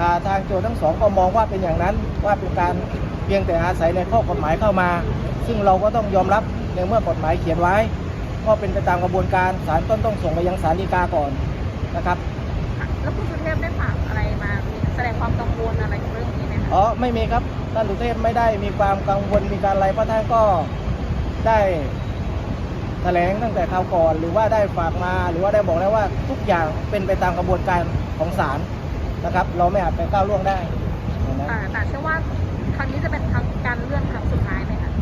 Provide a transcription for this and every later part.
อ่าทางโจทย์ทั้งสองก็มองว่าเป็นอย่างนั้นว่าเป็นการเพียงแต่อาศัยในข้อกฎหมายเข้ามา ซึ่งเราก็ต้องยอมรับในเมื่อกฎหมายเขียนไว้ ก็เป็นไปตามกระบวนการศาลต้นต้องส่งไปยังศาลฎีกาก่อนนะครับค่ะแล้วคุณสุเทพได้ฝากอะไรมาแสดงความกังวลอะไรกับเรื่องนี้ไหมคะอ๋อไม่มีครับท่านสุเทพไม่ได้มีความกังวลมีการอะไรเพราะท่านก็ได้แถลงตั้งแต่คราวก่อน หรือว่าได้ฝากมาหรือว่าได้บอกแล้วว่าทุกอย่างเป็นไปตามกระบวนการของศาล นะครับ เราไม่อาจไปก้าวล่วงได้นะอ่าแต่เชื่อว่าครั้งนี้จะเป็นครั้งการเลื่อนครั้งสุดท้ายไหมคะ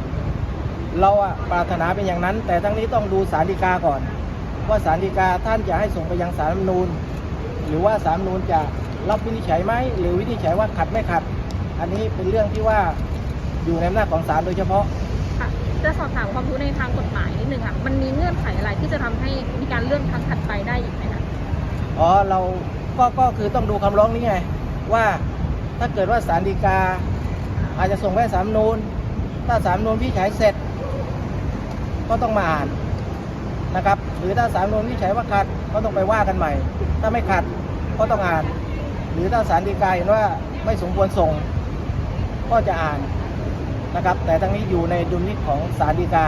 เราอะปรารถนาเป็นอย่างนั้น แต่ทั้งนี้ต้องดูสารดีกาก่อน ว่าสารดีกาท่านจะให้ส่งไปยังสารรัฐธรรมนูญหรือว่าสารรัฐธรรมนูญจะรับวินิจฉัยไหมหรือวินิจฉัยว่าขัดไม่ขัด อันนี้เป็นเรื่องที่ว่าอยู่ในอำนาจของศาลโดยเฉพาะค่ะจะสอบถามความรู้ในทางกฎหมายนิดนึงค่ะมันมีเงื่อนไขอะไรที่จะทำให้มีการเลื่อนครั้งถัดไปได้อีกไหมคะอ๋อเรา ก็ก็คือต้องดูคำร้องนี้ไง ว่าถ้าเกิดว่าสารดีกา อาจจะส่งไปสามนูญถ้าสามนูญวิจัยเสร็จ ก็ต้องมาอ่านนะครับ หรือถ้าสารรัฐธรรมนูญวิจัยว่าขัดก็ต้องไปว่ากันใหม่ ถ้าไม่ขัดก็ต้องอ่าน หรือถ้าสารดีกาเห็นว่าไม่สมควรส่ง ก็จะอ่านนะครับ แต่ทั้งนี้อยู่ในดุลพินิจของสารดีกา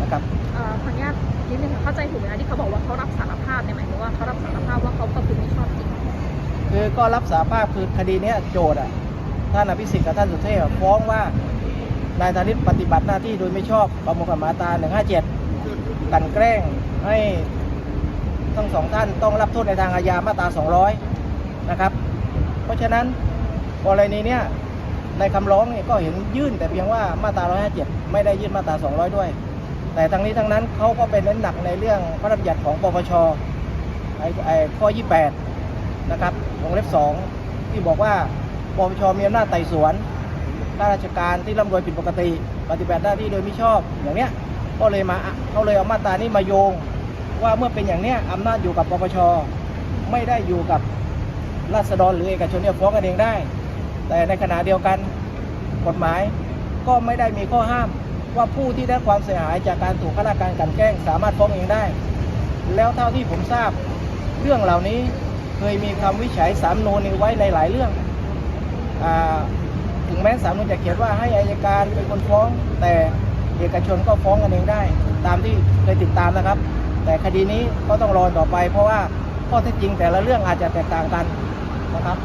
นะครับเอ่อขออนุญาตนิดนึงค่ะเข้าใจถูกไหมคะที่เขาบอกว่าเขารับสารภาพเนี่ยหมายถึงว่าเขารับสารภาพว่าเขาประพฤติไม่ชอบจริงคือก็รับสารภาพคือคดีเนี้ยโจทย์อะท่านอภิสิทธิ์กับท่านสุเทพฟ้องว่านายธนิตปฏิบัติหน้าที่โดยไม่ชอบประมวลกฎหมายมาตรา157กลันแกล้งให้ทั้งสองท่านต้องรับโทษในทางอาญามาตรา 200 นะครับ เพราะฉะนั้นกรณีเนี้ยในคำร้องเนี่ยก็เห็นยื่นแต่เพียงว่ามาตรา 157 ไม่ได้ยื่นมาตรา 200 ด้วย แต่ทั้งนี้ทั้งนั้นเขาก็เป็นเน้นหนักในเรื่องพระราชบัญญัติของปปชไอ้ไอ้ข้อ 28 นะครับวงเล็บ 2 ที่บอกว่าปปชมีอำนาจไต่สวนข้าราชการที่ร่ำรวยผิดปกติ ปฏิบัติหน้าที่โดยมิชอบอย่างเนี้ยก็เลยมาเขาเลยเอามาตรานี้มาโยง ว่าเมื่อเป็นอย่างเนี้ยอำนาจอยู่กับปปชไม่ได้อยู่กับราษฎรหรือเอกชนเนี่ยฟ้องกันเองได้ แต่ในขณะเดียวกันกฎหมายก็ไม่ได้มีข้อห้าม ว่าผู้ที่ได้ความเสียหายจากการถูกข้าราชการกันแกล้ง สามารถฟ้องเองได้ แล้วเท่าที่ผมทราบเรื่องเหล่านี้เคยมีคำวิจัยสามนูนไว้ในหลายเรื่องอถึงแม้สามนูนจะเขียนว่าให้อายการเป็นคนฟ้อง แต่เอกชนก็ฟ้องกันเองได้ ตามที่เคยติดตามนะครับ แต่คดีนี้ก็ต้องรอต่อไป เพราะว่าข้อเท็จจริงแต่ละเรื่องอาจจะแตกต่างกันนะครับ